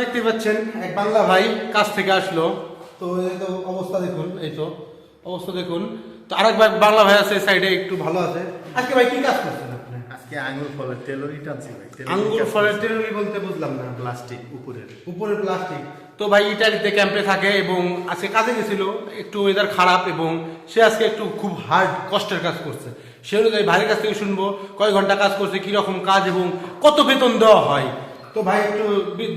দেখতে পাচ্ছেন এক বাংলা ভাই কাজ থেকে আসলো। তো এই তো অবস্থা দেখুন এই তো অবস্থা দেখুন। তো আরেক ভাই বাংলা ভাই আছে সাইডে একটু ভালো আছে। আজকে ভাই কি কাজ করছেন আপনি? আজকে আঙ্গুর ফলের টেলরি টানছি ভাই আঙ্গুর ফলের বলতে বুঝলাম না। প্লাস্টিক উপরের। উপরে প্লাস্টিক। তো ভাই ইটালিতে ক্যাম্পে থাকে এবং আজকে কাজে গেছিল একটু ওয়েদার খারাপ এবং সে আজকে একটু খুব হার্ড কষ্টের কাজ করছে। সে অনুযায়ী ভাইয়ের কাছ থেকে শুনব কয় ঘণ্টা কাজ করছে কীরকম কাজ এবং কত বেতন দেওয়া হয়। তো ভাই একটু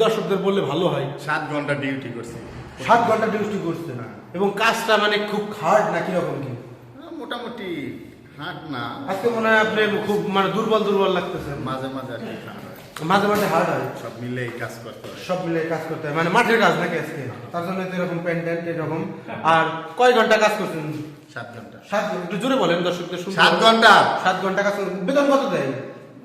দর্শকদের বললে ভালো হয়। সাত ঘণ্টা ডিউটি করছে। সাত ঘণ্টা ডিউটি করছে। না এবং কাজটা মানে খুব হার্ড না কীরকম কি? মোটামুটি হাট না। আজকে মনে হয় আপনি খুব মানে দুর্বল দুর্বল লাগতেছে। মাঝে মাঝে আর কি মাঝে মাঝে হার্ড হয়। সব মিলেই কাজ করতে হয়। সব মিলে কাজ করতে হয়। মানে মাঠের কাজ নাকি আজকে? তার জন্য তো এরকম প্যান্ডেন্ট এরকম। আর কয় ঘণ্টা কাজ করছেন? সাত ঘণ্টা। সাত একটু জোরে বলেন দর্শকদের সাত ঘণ্টা? সাত ঘণ্টা কাজ বেতন কত দেয়?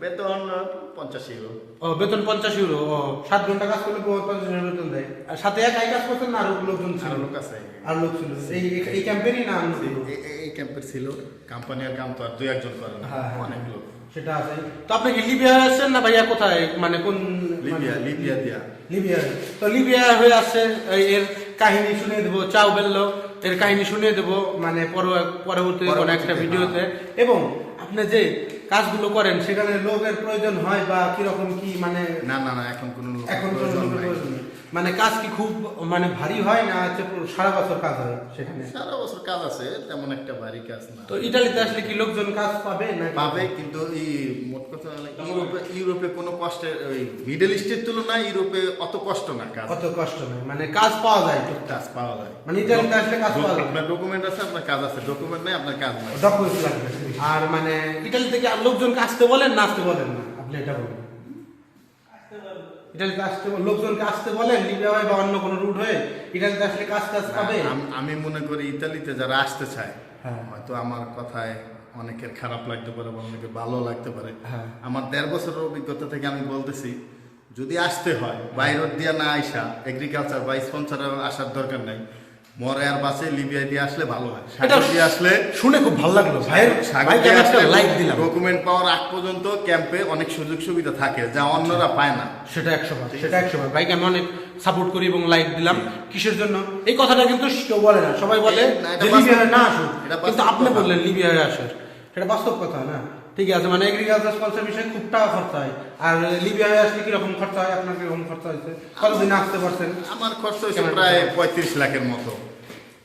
বেতন পঞ্চাশ ইউরো ও বেতন পঞ্চাশ ইউরো ও সাত ঘণ্টা কাজ করলে পঞ্চাশ ইউরো বেতন দেয়। আর সাথে একাই কাজ করছেন না আরও লোকজন ছিল? লোক আছে। আর লোক ছিল। এই এই ক্যাম্পেরই না এই- ক্যাম্পের ছিল। কোম্পানি আর কাম তো আর দুই একজন করে না। হ্যাঁ, হ্যাঁ। অনেক লোক। সেটা আছে। তো আপনি কি লিবিয়া আসছেন না ভাইয়া কোথায়? মানে কোন লিবিয়া মানে- লিবিয়া দিয়া। লিবিয়া। তো লিবিয়া হয়ে আসছে এর কাহিনী শুনিয়ে দেবো চাও বেললো। এর কাহিনী শুনিয়ে দেবো মানে পর- পরবর্তী কোনো একটা ভিডিওতে। এবং আপনি যে কাজগুলো করেন সেখানে লোকের প্রয়োজন হয় বা কীরকম কি মানে না না না এখন কোনো এখন কোনো প্রয়োজন নাই। মানে কাজ কি খুব মানে ভারী হয় না হচ্ছে সারা বছর কাজ হয় সেখানে? সারা বছর কাজ আছে তেমন একটা ভারী কাজ না। তো ইটালিতে আসলে কি লোকজন কাজ পাবে না পাবে কিন্তু এই মোট কথা ইউরোপে ইউরোপে কোনো কষ্টের ওই মিডল ইস্টের তুলনায় ইউরোপে অত কষ্ট না কাজ। অত কষ্ট নয় মানে কাজ পাওয়া যায় তো। কাজ পাওয়া যায়। মানে ইটালিতে আসলে কাজ পাওয়া যায়। আপনার ডকুমেন্ট আছে আপনার কাজ আছে ডকুমেন্ট নেই আপনার কাজ নাই। ডকুমেন্টস লাগবে। আর মানে ইটালি থেকে আর লোকজনকে আসতে বলেন না আসতে বলেন না? আপনি এটা বলেন। ইটালিতে আসতে লোকজনকে আসতে বলেন লিবিয়া হয় বা অন্য কোনো রুট হয়ে ইটালিতে আসলে কাজ টাজ পাবে আমি মনে করি ইতালিতে যারা আসতে চায় হ্যাঁ। হয়তো আমার কথায় অনেকের খারাপ লাগতে পারে বা অনেকের ভালো লাগতে পারে হ্যাঁ। আমার দেড় বছরের অভিজ্ঞতা থেকে আমি বলতেছি যদি আসতে হয় বাইরের দিয়ে না আইসা এগ্রিকালচার বা স্পন্সার আসার দরকার নাই মরে আর বাসে লিবিয়া দিয়ে আসলে ভালো হয়। সাগর দিয়ে আসলে শুনে খুব ভালো লাগল। ভাইয়ের সাগর দিয়ে আসলে লাইক দিলাম। ডকুমেন্ট পাওয়ার আগ পর্যন্ত ক্যাম্পে অনেক সুযোগ সুবিধা থাকে যা অন্যরা পায় না। সেটা একশো বার সেটা একশো বার। ভাইকে আমি অনেক সাপোর্ট করি এবং লাইক দিলাম। কিসের জন্য? এই কথাটা কিন্তু কেউ বলে না। সবাই বলে না, এটা যে বাস্তব লিবিয়া না আসুক। এটা কিন্তু আপনি বললেন লিবিয়ায় আসে সেটা বাস্তব কথা না? ঠিক আছে মানে এগ্রিকালচার স্পন্সর বিষয়ে খুব টাকা খরচা হয়। আর লিবিয়ায় আসলে কীরকম খরচা হয়? আপনার কীরকম খরচা হয়েছে? কতদিন আসতে পারছেন? আমার খরচ হয়েছে প্রায় পঁয়ত্রিশ লাখের মতো।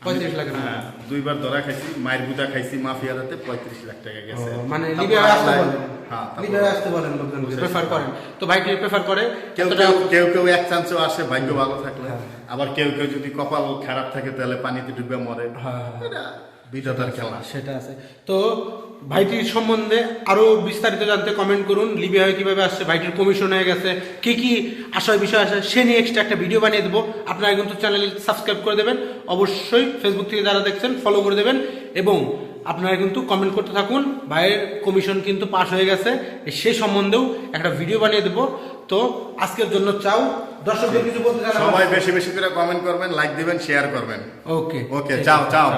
35 লাখের হ্যাঁ দুইবার ধরা খাইছি মায়ের বুদা খাইছি মাফিয়ারাতে পঁয়ত্রিশ লাখ টাকা গেছে। মানে লিবিয়ায় আসতে বলেন? হ্যাঁ লিবিয়ায় আসতে বলেন লোকজনকে প্রেফার করেন। তো ভাইকে প্রেফার করে? কেউ কেউ কেউ কেউ এক চান্সেও আসে ভাগ্য ভালো থাকলে। হ্যাঁ। আবার কেউ কেউ যদি কপাল খারাপ থাকে তাহলে পানিতে ডুবে মরে। হ্যাঁ, বিধাতার খেলা। সেটা আছে। তো ভাইটির সম্বন্ধে আরও বিস্তারিত জানতে কমেন্ট করুন লিবিয়া হয়ে কীভাবে আসছে ভাইটির কমিশন হয়ে গেছে কি কি আশয় বিষয় আছে সে নিয়ে এক্সট্রা একটা ভিডিও বানিয়ে দেবো। আপনারা কিন্তু চ্যানেল সাবস্ক্রাইব করে দেবেন। অবশ্যই ফেসবুক থেকে যারা দেখছেন ফলো করে দেবেন এবং আপনারা কিন্তু কমেন্ট করতে থাকুন। ভাইয়ের কমিশন কিন্তু পাশ হয়ে গেছে সে সম্বন্ধেও একটা ভিডিও বানিয়ে দেবো। তো আজকের জন্য চাও। দর্শকদের কিছু বলতে সবাই বেশি বেশি করে কমেন্ট করবেন লাইক দিবেন শেয়ার করবেন। ওকে ওকে চাও চাও।